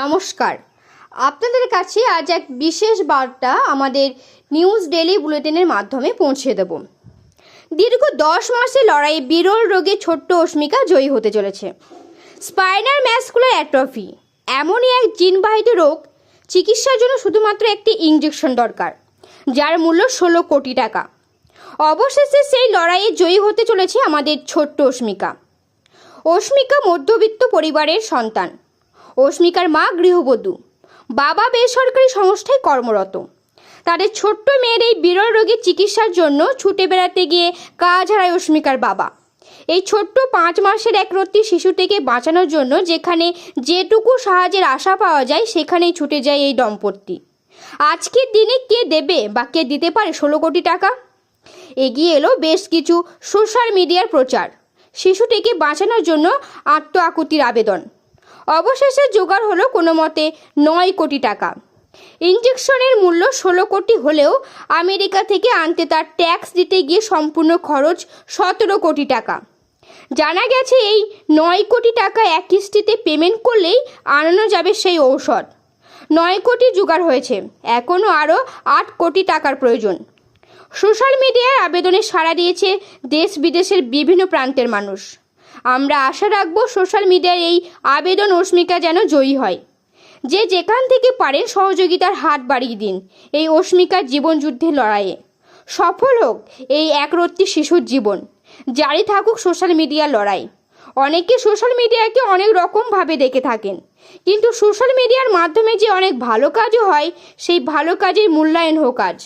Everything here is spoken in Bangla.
নমস্কার। আপনাদের কাছে আজ এক বিশেষ বার্তা আমাদের নিউজ ডেলি বুলেটিনের মাধ্যমে পৌঁছে দেব। দীর্ঘ দশ মাসে লড়াই বিরল রোগে ছোট্ট অস্মিকা জয়ী হতে চলেছে। স্পাইনার ম্যাসকুলার অ্যাট্রফি, এমনই এক জিনবাহিত রোগ, চিকিৎসার জন্য শুধুমাত্র একটি ইঞ্জেকশন দরকার, যার মূল্য ষোলো কোটি টাকা। অবশেষে সেই লড়াইয়ে জয়ী হতে চলেছে আমাদের ছোট্ট অস্মিকা অস্মিকা মধ্যবিত্ত পরিবারের সন্তান। অস্মিকার মা গৃহবধূ। বাবা বেসরকারি সংস্থায় কর্মরত। তাদের ছোট্ট মেয়ের এই বিরল রোগের চিকিৎসার জন্য ছুটে বেড়াতে গিয়ে কাজ হারায় অস্মিকার বাবা। এই ছোট্ট পাঁচ মাসের এক রত্তি শিশুটিকে বাঁচানোর জন্য যেখানে যেটুকু সাহায্যের আশা পাওয়া যায়, সেখানেই ছুটে যায় এই দম্পতি। আজকের দিনে কে দেবে বা কে দিতে পারে ষোলো কোটি টাকা? এগিয়ে এলো বেশ কিছু সোশ্যাল মিডিয়ার প্রচার। শিশুটিকে বাঁচানোর জন্য আত্ম আকুতির আবেদন। অবশেষে জোগাড় হলো কোনো মতে নয় কোটি টাকা। ইঞ্জেকশনের মূল্য ষোলো কোটি হলেও আমেরিকা থেকে আনতে তার ট্যাক্স দিতে গিয়ে সম্পূর্ণ খরচ সতেরো কোটি টাকা। জানা গেছে এই নয় কোটি টাকা এক কিস্তিতে পেমেন্ট করলেই আনানো যাবে সেই ঔষধ। নয় কোটি জোগাড় হয়েছে এখনও আরও আট কোটি টাকার প্রয়োজন। সোশ্যাল মিডিয়ার আবেদনে সাড়া দিয়েছে দেশ বিদেশের বিভিন্ন প্রান্তের মানুষ। আমরা আশা রাখব সোশ্যাল মিডিয়ার এই আবেদন অস্মিকা যেন জয়ী হয়। যে যেখান থেকে পারেন সহযোগিতার হাত বাড়িয়ে দিন এই অস্মিকার জীবনযুদ্ধের লড়াইয়ে। সফল হোক এই একরত্তি শিশুর জীবন, জারি থাকুক সোশ্যাল মিডিয়ার লড়াই। অনেকে সোশ্যাল মিডিয়াকে অনেক রকমভাবে দেখে থাকেন, কিন্তু সোশ্যাল মিডিয়ার মাধ্যমে যে অনেক ভালো কাজও হয়, সেই ভালো কাজের মূল্যায়ন হোক আজ।